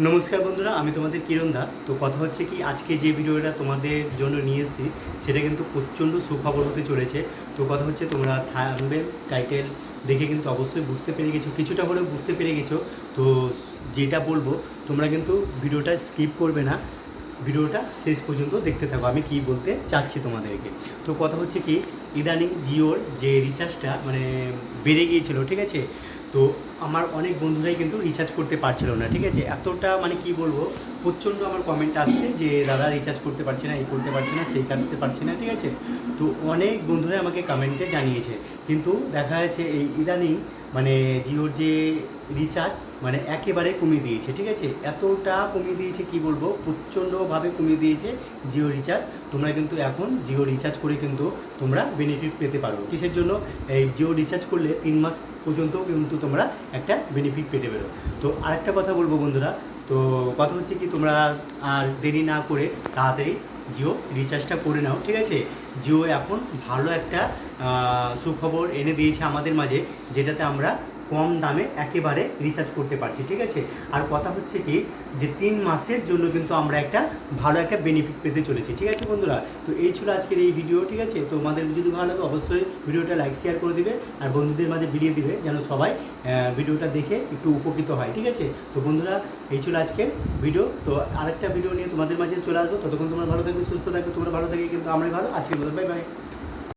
নমস্কার বন্ধুরা, আমি তোমাদের কিরণ দা। তো কথা হচ্ছে কি, আজকে যে ভিডিওটা তোমাদের জন্য নিয়ে এসেছি, সেটা কিন্তু প্রচণ্ড সুখবর হতে চলেছে। তো কথা হচ্ছে তোমরা থাম্বেল টাইটেল দেখে কিন্তু অবশ্যই বুঝতে পেরে গেছো, কিছুটা হলেও বুঝতে পেরে গেছো। তো যেটা বলব, তোমরা কিন্তু ভিডিওটা স্কিপ করবে না। ভিডিওটা শেষ পর্যন্ত দেখতে থাকো, আমি কি বলতে চাচ্ছি তোমাদেরকে। তো কথা হচ্ছে কি, ইদানিং জিওর যে রিচার্জটা মানে বেড়ে গিয়েছিল, ঠিক আছে? তো আমার অনেক বন্ধুরাই কিন্তু রিচার্জ করতে পারছিল না, ঠিক আছে? এতটা মানে কি বলব, প্রচণ্ড আমার কমেন্ট আসছে যে, দাদা রিচার্জ করতে পারছি না, এই করতে পারছি না, সেই কাটতে পারছি না, ঠিক আছে? তো অনেক বন্ধুরাই আমাকে কমেন্টে জানিয়েছে। কিন্তু দেখা যাচ্ছে এই ইদানিং মানে জিওর যে রিচার্জ মানে একেবারে কমিয়ে দিয়েছে, ঠিক আছে? এতটা কমিয়ে দিয়েছে, কি বলব? প্রচণ্ডভাবে কমিয়ে দিয়েছে জিও রিচার্জ তোমরা কিন্তু এখন জিও রিচার্জ করে কিন্তু তোমরা বেনিফিট পেতে পারো। কিসের জন্য? এই জিও রিচার্জ করলে তিন মাস পর্যন্ত কিন্তু তোমরা একটা বেনিফিট পেতে পারো। তো আরেকটা কথা বলব বন্ধুরা, তো কথা হচ্ছে কি তোমরা আর দেরি না করে তাড়াতাড়ি জিও রিচার্জটা করে নাও, ঠিক আছে? জিও এখন ভালো একটা সুখবর এনে দিয়েছে আমাদের মাঝে, যেটাতে আমরা কম দামে একেবারে রিচার্জ করতে পারছি, ঠিক আছে? আর কথা হচ্ছে কি যে তিন মাসের জন্য কিন্তু আমরা একটা ভালো একটা বেনিফিট পেতে চলেছি, ঠিক আছে বন্ধুরা? তো এই ছিল আজকের এই ভিডিও ঠিক আছে? তো আমাদের যদি ভালো লাগে অবশ্যই ভিডিওটা লাইক শেয়ার করে দিবে আর বন্ধুদের মাঝে বিলিয়ে দিবে যেন সবাই ভিডিওটা দেখে একটু উপকৃত হয়, ঠিক আছে? তো বন্ধুরা, এই ছিল আজকের ভিডিও তো আরেকটা ভিডিও নিয়ে তোমাদের মাঝে চলে আসব। ততক্ষণ তোমরা ভালো থাকবে, সুস্থ থাকবে, তোমরা ভালো থাকবে কিন্তু আমরাই ভালো। আজকে বাই বাই